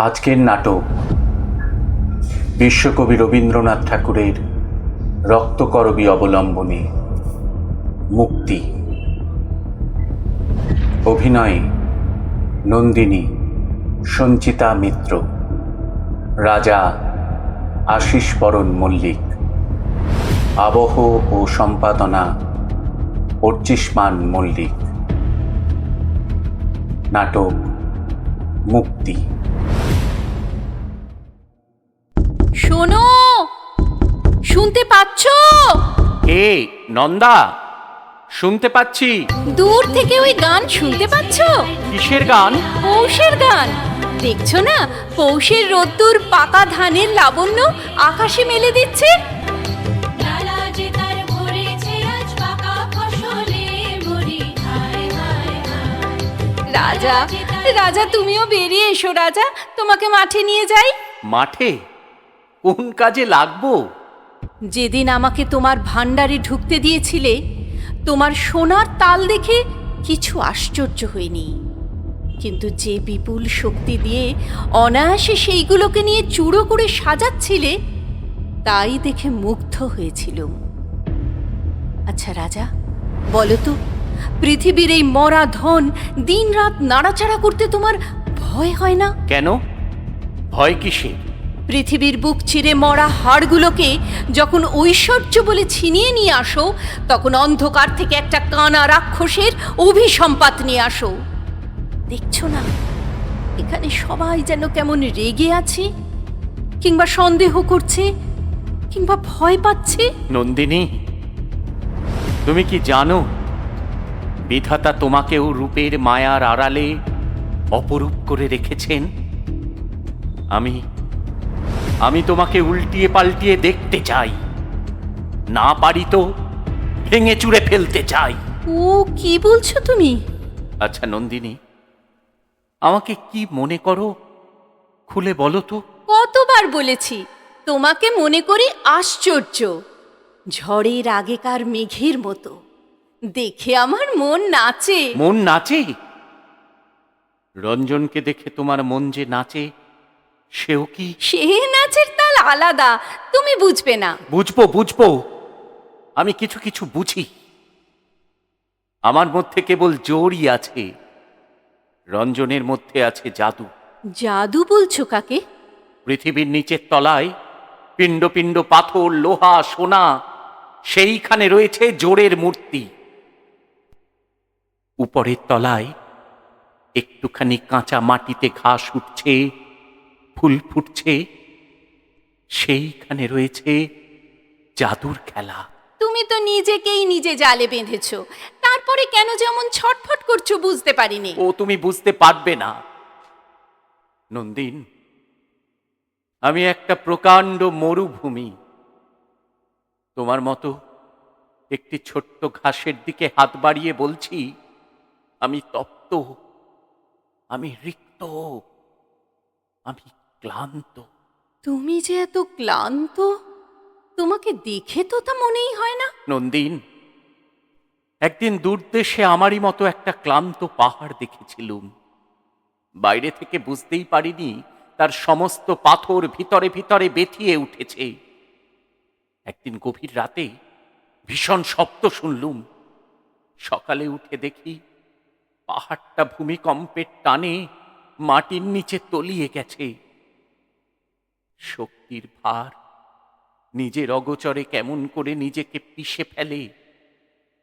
আজকের নাটক বিশ্বকবি রবীন্দ্রনাথ ঠাকুরের রক্তকরবী অবলম্বনে মুক্তি। অভিনয়ে নন্দিনী, সঞ্চিতা মিত্র, রাজা আশিস বরণ মল্লিক। আবহ ও সম্পাদনা অর্চিষ্মান মল্লিক। নাটক মুক্তি। শোনো। শুনতে পাচ্ছ? এ নন্দা? শুনতে পাচ্ছি। দূর থেকে ওই গান শুনতে পাচ্ছ? কিসের গান? পৌষের গান। দেখছ না? পৌষের রোদ্দুর পাকা ধানের লাবণ্য আকাশে মেলে দিচ্ছে? রাজা রাজা তুমিও বেরিয়ে এসো রাজা। তোমাকে মাঠে নিয়ে যাই। মাঠে? কোন কাজে লাগবো? যেদিন আমাকে তোমার ভাণ্ডারে ঢুকতে দিয়েছিলে তোমার সোনার তাল দেখে কিছু আশ্চর্য হয়নি। কিন্তু যে বিপুল শক্তি দিয়ে অনায়াসে সেইগুলোকে নিয়ে চূড়ো করে সাজাচ্ছিলে তাই দেখে মুগ্ধ হয়েছিলুম। আচ্ছা রাজা বলো তো পৃথিবীর এই মরা ধন দিনরাত নাড়াচাড়া করতে তোমার ভয় হয় না? কেন? ভয় কিসের? পৃথিবীর বুক চিরে মরা হাড়গুলোকে যখন ঐশ্বর্য বলে ছিনিয়ে নিয়ে আসো, তখন অন্ধকার থেকে একটা কানা রাক্ষসের অভিসম্পাত নিয়ে আসো। দেখছ না? এখানে সবাই যেন কেমন রেগে আছে, কিংবা সন্দেহ করছে, কিংবা ভয় পাচ্ছে? নন্দিনী, তুমি কি জানো, বিধাতা তোমাকেও রূপের মায়ার আড়ালে অপরূপ করে রেখেছেন? আমি আমি তোমাকে উল্টিয়ে পাল্টিয়ে দেখতে চাই। না পারি তো ভেঙে চুড়ে ফেলতে চাই। ও কি বলছো তুমি? আচ্ছা নন্দিনী আমাকে কি মনে করো? খুলে বলো তো। কতবার বলেছি তোমাকে মনে করি আশ্চর্য। ঝড়ের আগেকার মেঘের মতো। দেখে আমার মন নাচে। মন নাচে? রঞ্জনকে দেখে তোমার মন যে নাচে? সেও কি? সে নাচের তাল আলাদা তুমি বুঝবে না। বুঝব বুঝব। আমি কিছু কিছু বুঝি। আমার মধ্যে কেবল জোরই আছে। রঞ্জনের মধ্যে আছে জাদু। জাদু বলছো কাকে? পৃথিবীর নিচের তলায় পিণ্ড পিণ্ড পাথর লোহা সোনা সেইখানে রয়েছে জোরের মূর্তি। উপরের তলায় একটুখানি কাঁচা মাটিতে ঘাস উঠছে। ফুল ফুটছে সেইখানে রয়েছে জাদুর খেলা। তুমি তো নিজেকেই নিজে জালে বেঁধেছো। তারপরে কেন যেমন ছটফট করছ বুঝতে পারিনি। ও তুমি বুঝতে পারবে না। নন্দিন আমি একটা প্রকাণ্ড মরুভূমি। তোমার মতো একটি ছোট্ট ঘাসের দিকে হাত বাড়িয়ে বলছি আমি তপ্ত আমি রিক্ত আমি ক্লান্ত। তুমি যে এত ক্লান্ত তোমাকে দেখে তো তা মনেই হয় না। নন্দিন একদিন দূরদেশে আমারই মতো একটা ক্লান্ত পাহাড় দেখেছিলুম। বাইরে থেকে বুঝতেই পারিনি তার সমস্ত পাথর ভিতরে ভিতরে বেথিয়ে উঠেছে। একদিন গভীর রাতে ভীষণ শব্দ শুনলুম। সকালে উঠে দেখি পাহাড়টা ভূমিকম্পের টানে মাটির নিচে তলিয়ে গেছে। শক্তির ভার। নিজের অগোচরে কেমন করে নিজেকে পিষে ফেলে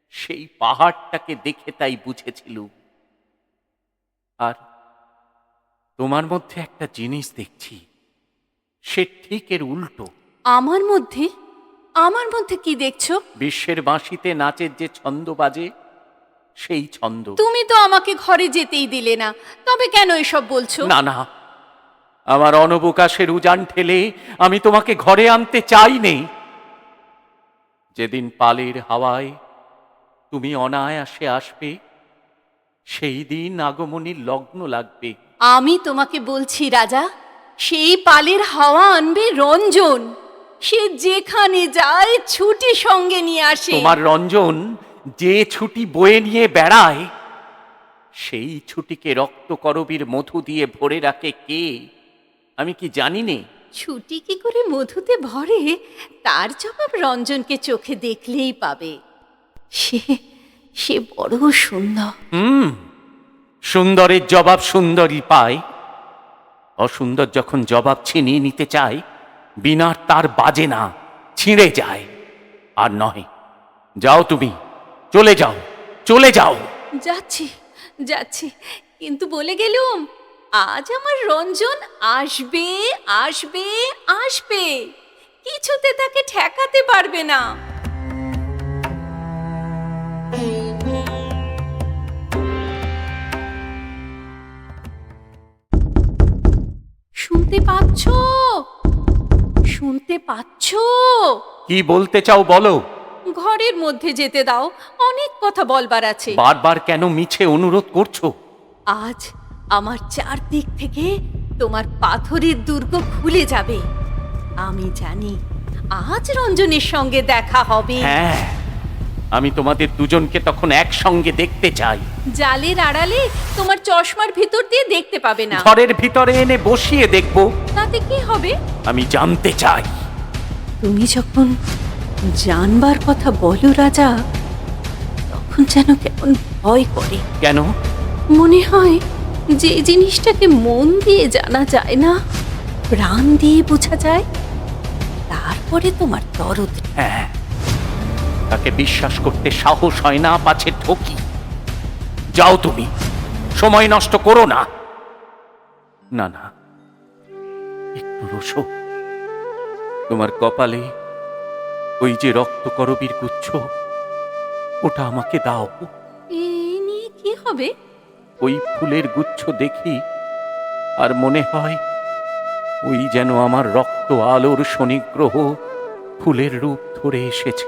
সেই পাহাড়টাকে দেখে তাই বুঝেছিলুম আর তোমার মধ্যে একটা জিনিস দেখছি সে ঠিক এর উল্টো। আমার মধ্যে? আমার মধ্যে কি দেখছ? বিশ্বের বাঁশিতে নাচের যে ছন্দ বাজে সেই ছন্দ। তুমি তো আমাকে ঘরে যেতেই দিলে না তবে কেন এসব বলছো? না না আমার অনবকাশের উজান ঠেলে আমি তোমাকে ঘরে আনতে চাই নেই। যেদিন পালের হাওয়ায় তুমি অনায়াসে আসবে সেই দিন আগমনীর লগ্ন লাগবে। আমি তোমাকে বলছি রাজা সেই পালের হাওয়া আনবে রঞ্জন। সে যেখানে যায় ছুটি সঙ্গে নিয়ে আসে। তোমার রঞ্জন যে ছুটি বয়ে নিয়ে বেড়ায় সেই ছুটিকে রক্তকরবীর মধু দিয়ে ভরে রাখে কে? আমি কি জানি নে ছুটি কি করে মধুতে ভরে? তার জবাব রঞ্জনকে চোখে দেখলেই পাবে। সে সে বড় সুন্দর। হুম সুন্দরের জবাব সুন্দরই পায়। অসুন্দর যখন জবাব ছিনিয়ে নিতে চায় বিনার তার বাজে না ছিঁড়ে যায়। আর নয় যাও তুমি চলে যাও চলে যাও। যাচ্ছি যাচ্ছি কিন্তু বলে গেলুম? আজ আমার রঞ্জন আসবে আসবে আসবে। কিছুতে তাকে ঠেকাতে পারবে না। শুনতে পাচ্ছ? শুনতে পাচ্ছ? কি বলতে চাও বলো। ঘরের মধ্যে যেতে দাও অনেক কথা বলবার আছে। বারবার কেন মিছে অনুরোধ করছ? আজ আমার চারদিক থেকে তোমার পাথরের দুর্গ খুলে যাবে। আমি জানি আজ রঞ্জনের সঙ্গে দেখা হবে। হ্যাঁ আমি তোমাদের দুজনকে তখন একসঙ্গে দেখতে চাই। জালের আড়ালে তোমার চশমার ভিতর দিয়ে দেখতে পাবে না। ঘরের ভিতরে এনে বসিয়ে দেখব। তাতে কি হবে? আমি জানতে চাই। তুমি যখন জানবার কথা বলো রাজা তখন যেন কেমন ভয় করে। কেন? মনে হয় যে জিনিসটাকে মন দিয়ে জানা যায় না প্রাণ দিয়ে বোঝা যায় তারপরে তোমার দরদ। হ্যাঁ তাকে বিশ্বাস করতে সাহস হয় না পাছে ঠকি। যাও তুমি সময় নষ্ট করো না। না না একটু রসো। তোমার কপালে ওই যে রক্ত করবীর গুচ্ছ ওটা আমাকে দাও। এই নিয়ে কি হবে? ওই ফুলের গুচ্ছ দেখি আর মনে হয় ওই যেন আমার রক্ত আলোর শনিগ্রহ ফুলের রূপ ধরে এসেছে।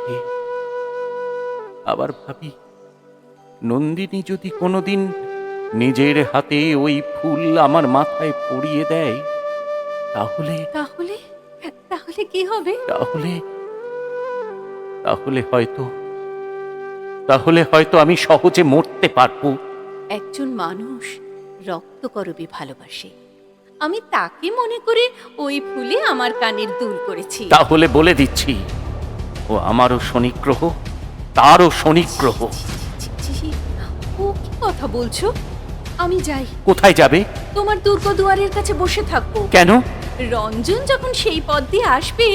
আবার ভাবি নন্দিনী যদি কোনোদিন নিজের হাতে ওই ফুল আমার মাথায় পরিয়ে দেয় তাহলে তাহলে? তাহলে কি হবে? তাহলে তাহলে হয়তো তাহলে হয়তো আমি সহজে মরতে পারব। একজন মানুষ রক্ত করবে ভালোবাসে। আমি তাকে মনে করে ওই ফুলে আমার কানের দুল করেছি। তাহলে বলে দিচ্ছি ও আমারও শনিগ্রহ তারও শনিগ্রহ। ও কি কথা বলছো? আমি যাই। কোথায় যাবে? তোমার দুর্গ দুয়ারের কাছে বসে থাকব। কেন? রঞ্জন যখন সেই পথ দিয়ে আসবে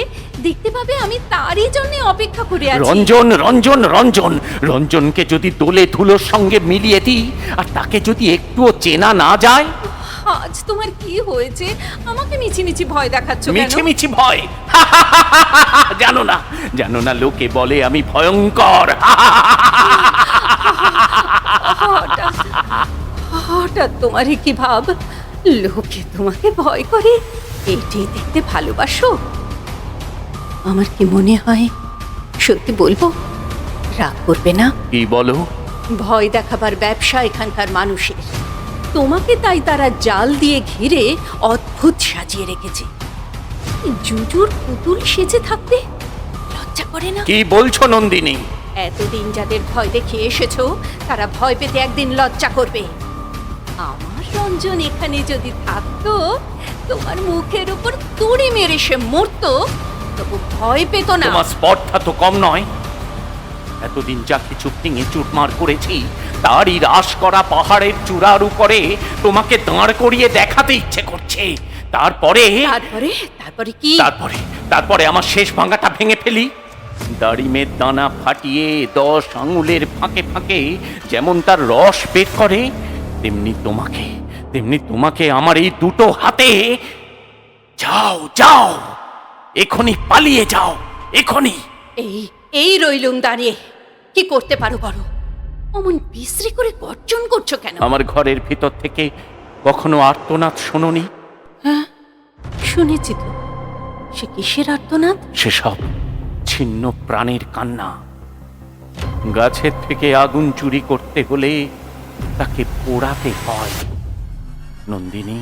দেখতে পাবে আমি তারই জন্য অপেক্ষা করে আছি। রঞ্জন রঞ্জন রঞ্জন রঞ্জনকে যদি দোলে ধুলোর সঙ্গে মিলিয়ে দিই আর তাকে যদি একটুও চেনা না যায়? আজ তোমার কি হয়েছে? আমাকে মিছিমিছি ভয় দেখাচ্ছ কেন? মিছি মিছি ভয়? জানো না জানো না লোকে বলে আমি ভয়ঙ্কর। হঠাৎ হঠাৎ তোমার কি ভাব? লোকে তোমাকে ভয় করে? এটি দেখতে ভালোবাসো? আমার কি মনে হয় সত্যি বলব রাগ করবে না? কি বলো? ভয় দেখাবার ব্যবসা এখানকার মানুষের। তোমাকে তাই তারা জাল দিয়ে ঘিরে অদ্ভুত সাজিয়ে রেখেছে। জুজুর পুতুল সেজে থাকতে লজ্জা করে না? কি বলছো নন্দিনী? এতদিন যাদের ভয় দেখিয়ে এসেছ তারা ভয় পেতে একদিন লজ্জা করবে। আমার রঞ্জন এখানে যদি থাকতো তোমার মুখের উপর তুড়ি মেরে সে মরতো তবু ভয় পেত না। তোমার স্পর্ধা তো কম নয়। এতদিন যা কিছু ভেঙে চুটমার করেছি তারই হ্রাস করা পাহাড়ের চূড়ার উপরে তোমাকে দাঁড় করিয়ে দেখাতে ইচ্ছে করছে। তারপরে তারপরে? তারপরে কি? তারপরে তারপরে আমার শেষ ভাঙাটা ভেঙে ফেলি। দাড়িমের দানা ফাটিয়ে দশ আঙুলের ফাঁকে ফাঁকে যেমন তার রস বের করে তেমনি তোমাকে। তেমনি তোমাকে আমার এই দুটো হাতে যাও যাও। এখনই পালিয়ে যাও এখনই। এই এই রইলুম দাঁড়িয়ে। কি করতে পারো বলো? অমন বিশ্রী করে গর্জন করছ কেন? আমার ঘরের ভিতর থেকে কখনো আর্তনাদ শোনি হ্যাঁ শুনেছি তো। সে কিসের আর্তনাদ? সেসব ছিন্ন প্রাণের কান্না। গাছের থেকে আগুন চুরি করতে হলে তাকে পোড়াতে হয়। নন্দিনী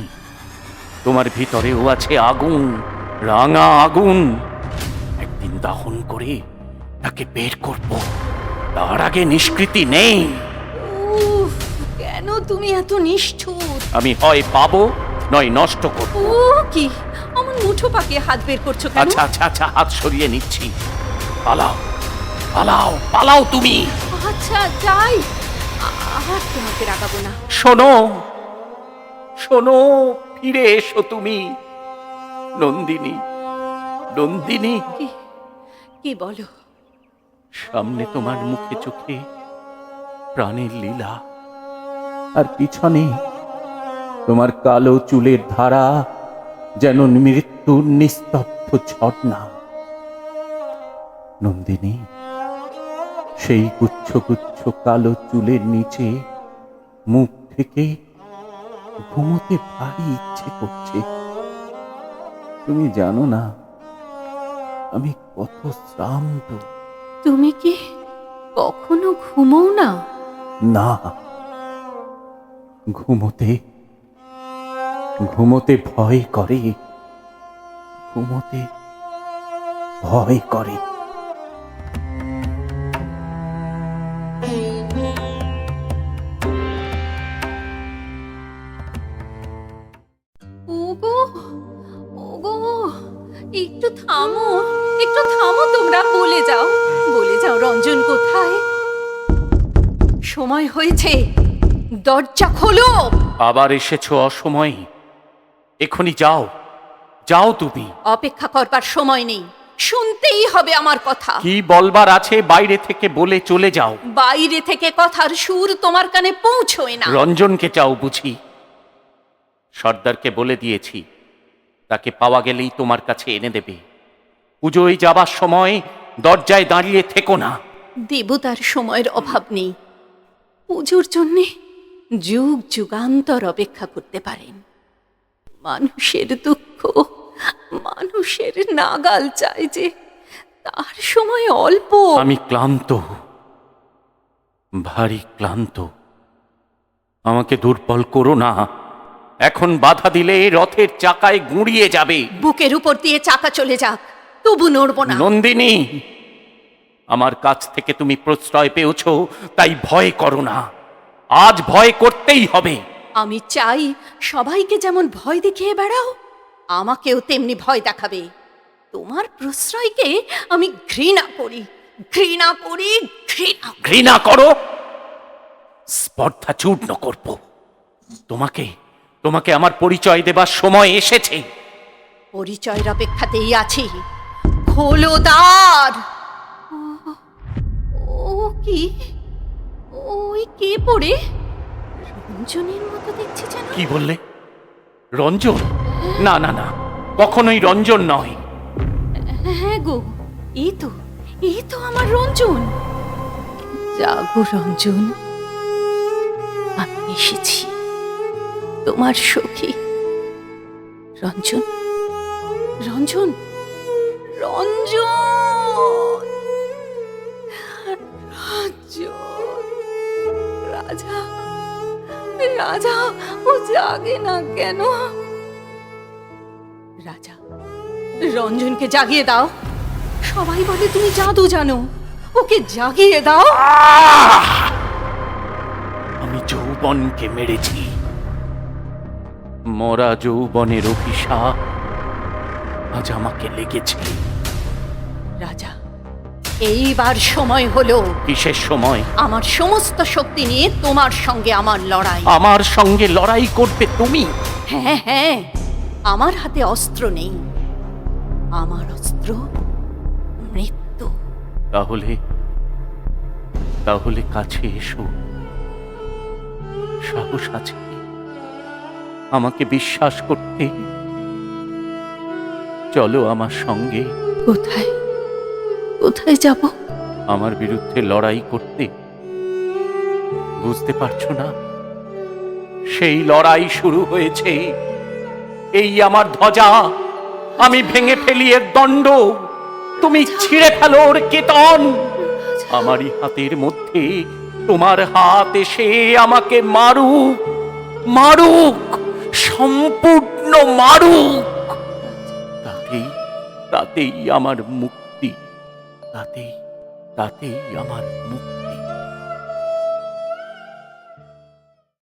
তোমার ভিতরেও আছে আগুন রাঙা আগুন। একদিন দহন করে তাকে বের করব। তার আগে নিষ্কৃতি নেই। কেন তুমি এত নিষ্ঠুর? আমি হয় পাবো নয় নষ্ট করব। ও কি আমার মুঠো পাকিয়ে হাত বের করছ কেন? আচ্ছা আচ্ছা আচ্ছা হাত সরিয়ে নিচ্ছি। পালাও পালাও পালাও তুমি। আচ্ছা যাই। আর তোমাকে রাগাবো না। শোনো শোনো ফিরে এসো তুমি। নন্দিনী নন্দিনী। কি বলো? সামনে তোমার মুখে চোখে প্রাণের লীলা। আর পিছনে তোমার কালো চুলের ধারা যেন মৃত্যুর নিস্তব্ধ ঝর্ণা। নন্দিনী সেই গুচ্ছ গুচ্ছ কালো চুলের নিচে মুখ থেকে ঘুমোতে ভারী ইচ্ছে করছে। তুমি জানো না আমি কত শ্রান্ত। তুমি কি কখনো ঘুমোও না? না। ঘুমোতে ঘুমোতে ভয় করে। ঘুমোতে ভয় করে। ওগো একটু থামো একটু থামো তোমরা বলে যাও বলে যাও রঞ্জন কোথায়? সময় হয়েছে দরজা খোলো। আবার এসেছ অসময়ে এখনই যাও যাও তুমি। অপেক্ষা করবার সময় নেই শুনতেই হবে আমার কথা। কি বলবার আছে বাইরে থেকে বলে চলে যাও। বাইরে থেকে কথার সুর তোমার কানে পৌঁছয় না। রঞ্জনকে চাও বুঝি। সর্দারকে বলে দিয়েছি তাকে পাওয়া গেলেই তোমার কাছে এনে দেবে। পুজোয় যাবার সময় দরজায় দাঁড়িয়ে থেকো না। দেবতার সময়ের অভাব নেই। পুজোর জন্যে যুগ যুগান্তর অপেক্ষা করতে পারেন। মানুষের দুঃখ মানুষের নাগাল চায় যে তার সময় অল্প। আমি ক্লান্ত ভারী ক্লান্ত। আমাকে দুর্বল করো না। এখন বাধা দিলে রথের চাকায় গুঁড়িয়ে যাবে। বুকের উপর দিয়ে চাকা চলে যাক তবু নড়ব না। নন্দিনী আমার কাছ থেকে তুমি প্রশ্রয় পেয়েছ তাই ভয় করো না। আজ ভয় করতেই হবে। আমি চাই সবাইকে যেমন ভয় দেখিয়ে বেড়াও আমাকেও তেমনি ভয় দেখাবে। তোমার প্রশ্রয়কে আমি ঘৃণা করি ঘৃণা করি ঘৃণা ঘৃণা করো। স্পর্ধা চূর্ণ করব। তোমাকে তোমাকে আমার পরিচয় দেবার সময় এসেছে। পরিচয়ের অপেক্ষাতেই আছি। খোলো দ্বার। ও- কি? ওই কে পড়ে? রঞ্জনের মতো দেখছি যেন। কি বললে? রঞ্জন? না না না কখনোই রঞ্জন নয়। হ্যাঁ গো এই তো এই তো আমার রঞ্জন। জাগো রঞ্জন আমি এসেছি। তোমার সখী। রঞ্জন? রঞ্জন? রঞ্জন! রাজা রাজা, ও জাগে না কেন? রাজা, রঞ্জনকে জাগিয়ে দাও। সবাই বলে, তুমি জাদু জানো। ওকে জাগিয়ে দাও। আমি যৌবনকে মেরেছি। মরা যৌবনের অভিশাপ আজ আমাকে লেগেছে। রাজা এইবার সময় হলো। কিসের সময়? আমার সমস্ত শক্তি নিয়ে তোমার সঙ্গে আমার লড়াই। আমার সঙ্গে লড়াই করবে তুমি? হ্যাঁ হ্যাঁ আমার হাতে অস্ত্র নেই। আমার অস্ত্র মৃত্যু। তাহলে তাহলে কাছে এসো। সাহস আছে। আমাকে বিশ্বাস করতে। চলো আমার সঙ্গে। কোথায়? কোথায় যাব? আমার বিরুদ্ধে লড়াই করতে। বুঝতে পারছ না? সেই লড়াই শুরু হয়েছে। এই আমার ধ্বজা। আমি ভেঙে ফেলি এর দণ্ড। তুমি ছিঁড়ে ফেলো ওর কেতন। আমারই হাতের মধ্যে তোমার হাত এসে আমাকে মারুক। মারুক। সম্পূর্ণ মারুক। তাতেই তাতেই আমার মুক্তি। তাতেই তাতেই আমার মুক্তি।